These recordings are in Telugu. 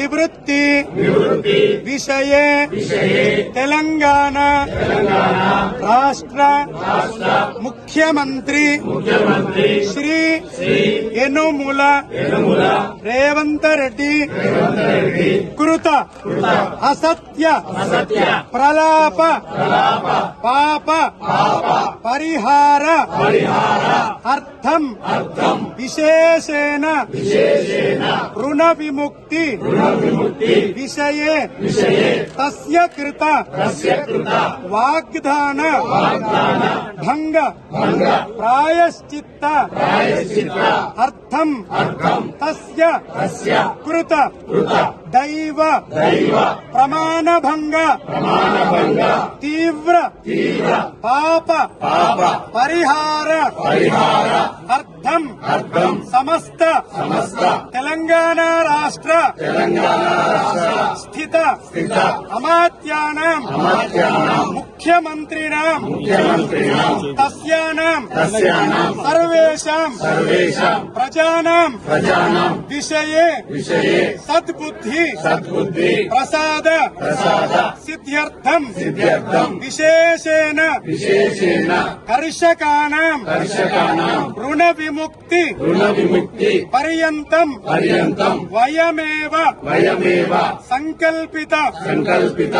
నివృత్తి. విషయే. తెలంగాణ. రాష్ట్ర. ముఖ్యమంత్రి. శ్రీ. యనుముల. రేవంత్ రెడ్డి. కృత. అసత్య. ప్రలాప. పాప. పరిహార. అర్థం अर्थम्। अर्थम्। विशेषेण। विशेषेण। ऋणविमुक्ति। ऋणविमुक्ति। विषये। विषये। तस्य कृत। तस्य कृत। वाग्दान। वाग्दान। भङ्ग। भङ्ग। प्रायश्चित्त। प्रायश्चित्त। अर्थम्। अर्थम्। तस्य। तस्य। कृत। कृत। దైవ ప్రమాణభంగ తీవ్ర పాప పరిహార అర్థం సమస్త తెలంగాణ రాష్ట్ర స్థిత అమాత్యానాం ముఖ్యమంత్రిణాం मुख्यमंत्री प्रजा विषय। प्रजानाम् सद्बुद्धि। प्रसाद। सिद्ध्यर्थम्। विशेषेण। कर्षकाणाम्। ऋणविमुक्ति। पर्यन्तम्। वयमेव। सङ्कल्पित।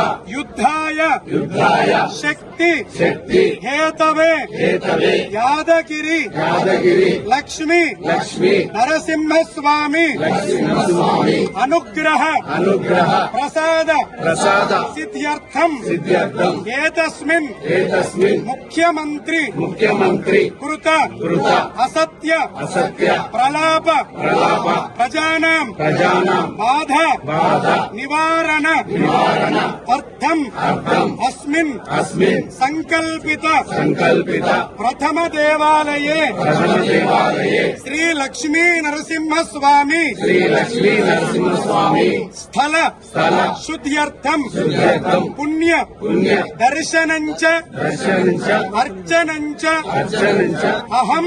युद्धाय। शक्ति। शक्ति। हेतवे। हेतवे। यादगिरि। यादगिरि। लक्ष्मी। लक्ष्मी। नरसिंह स्वामी नरसिंह स्वामी अनुग्रह। अनुग्रह। प्रसाद। प्रसाद। सिद्ध्यर्थम। सिद्ध्यर्थम। एतस्मिन्। एतस्मिन्। मुख्यमंत्री मुख्यमंत्री कृता। कृता। असत्य। असत्य। प्रलाप। प्रलाप। प्रजानाम। प्रजानाम। बाधा। बाधा। निवारण। निवारण। अर्थम। अर्थम। अस्मिन्। అస్మిన్ అస్మిన్ సంకల్పిత సంకల్పిత ప్రథమ దేవాలయే ప్రథమ దేవాలయే శ్రీ లక్ష్మీ నరసింహస్వామి శ్రీ లక్ష్మీ నరసింహస్వామి స్థల స్థల శుద్ధ్యర్థం శుద్ధ్యర్థం పుణ్య పుణ్య దర్శనంచ దర్శనించ అర్చనంచ అర్చనించ అహం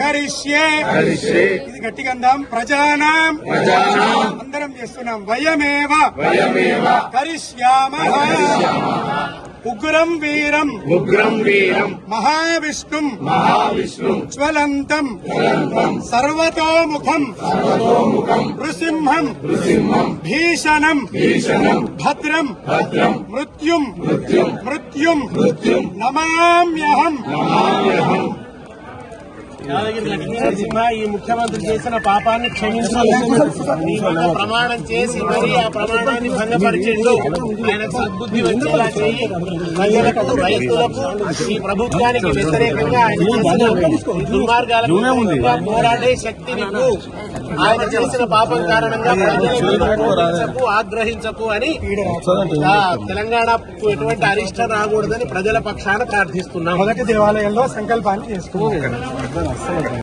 కరిష్యే హరిషే ఇది గట్టిగా అందాం ప్రజానాం ప్రజానాం అందరం చేస్తున్నాం వయమేవ వయమేవ కరిష్యామ उग्रम वीरम उग्रम् वीरम् महाविष्णुम् महाविष्णुम् ज्वलन्तम् ज्वलन्तम् सर्वतोमुखम् सर्वतोमुखम् नृसिंहम् नृसिंहम् भीषणम् भीषणम् भद्रम् भद्रम् मृत्युम मृत्युम् मृत्युम् मृत्युम् नमाम्यहम् नमाम्यहम् నరసింహ ఈ ముఖ్యమంత్రి చేసిన పాపాన్ని క్షమించు ప్రమాణం చేసి మరి ఆ ప్రమాణాన్ని భంగపరిచిండు ఆయనకు సద్బుద్ధి వచ్చేలా చేయి ప్రజలకు రైతులకు ఈ ప్రభుత్వానికి వ్యతిరేకంగా ఆయన దుర్మార్గాలకు పోరాడే శక్తి నీకు ఆయన చేసిన పాపం కారణంగా ప్రజలకు ఆగ్రహించకు అని తెలంగాణ తెలంగాణకు ఎటువంటి అరిష్టం రాకూడదని ప్రజల పక్షాన ప్రార్థిస్తున్నాం మొదటి దేవాలయంలో సంకల్పాన్ని 四う。